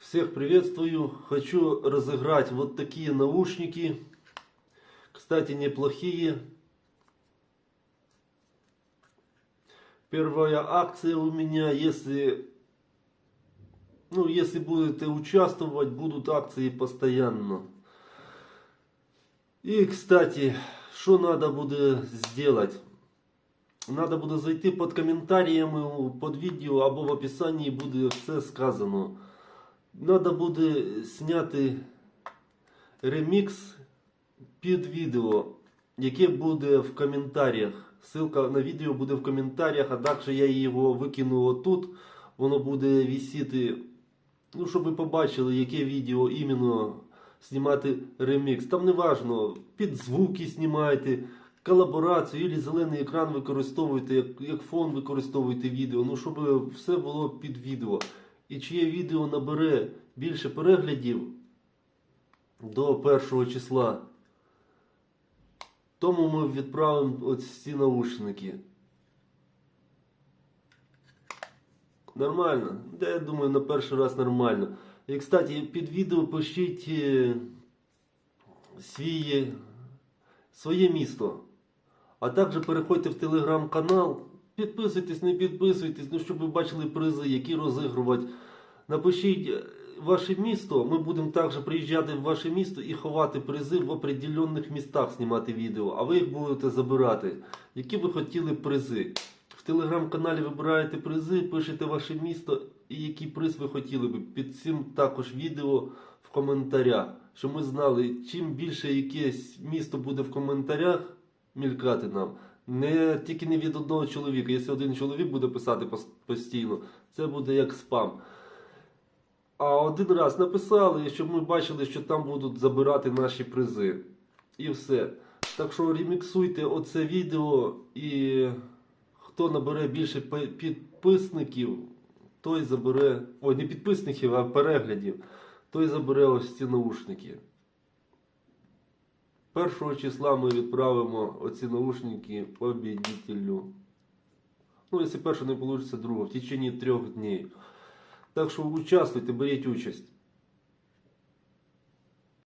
Всех приветствую. Хочу разыграть вот такие наушники. Кстати, неплохие. Первая акция у меня, если, ну, если будете участвовать, будут акции постоянно. І, кстати, що треба буде зробити? Надо буде зайти під коментарями під відео або в описанні буде все сказано. Надо буде зняти ремікс під відео, яке буде в коментарях. Ссылка на відео буде в коментарях, а далі я його викину отут. Воно буде висіти, ну, щоб ви побачили, яке відео іменно знімати ремікс. Там не важно, під звуки знімайте, колаборацію, або зелений екран використовуєте, як, як фон використовуєте відео. Ну, щоб все було під відео. І чиє відео набере більше переглядів до першого числа, тому ми відправимо ось ці наушники. Нормально? Да, я думаю, на перший раз нормально. І, кстати, під відео пишіть е, свій, своє місто. А також переходьте в телеграм-канал. Підписуйтесь, не підписуйтесь, ну щоб ви бачили призи, які розігрувати. Напишіть е, ваше місто. Ми будемо також приїжджати в ваше місто і ховати призи в определенних містах, знімати відео, а ви їх будете забирати. Які ви хотіли призи? В телеграм-каналі вибираєте призи, пишете ваше місто і який приз ви хотіли би. Під цим також відео в коментарях. Щоб ми знали, чим більше якесь місто буде в коментарях мількати нам. Не тільки не від одного чоловіка. Якщо один чоловік буде писати постійно, це буде як спам. А один раз написали, щоб ми бачили, що там будуть забирати наші призи. І все. Так що реміксуйте оце відео і хто набере більше підписників, той забере. Ой, не підписників, а переглядів, той забере ось ці наушники. Першого числа ми відправимо оці наушники победителю. Ну, якщо перше не вийде, друге, в течение трьох днів. Так що участвуйте, беріть участь.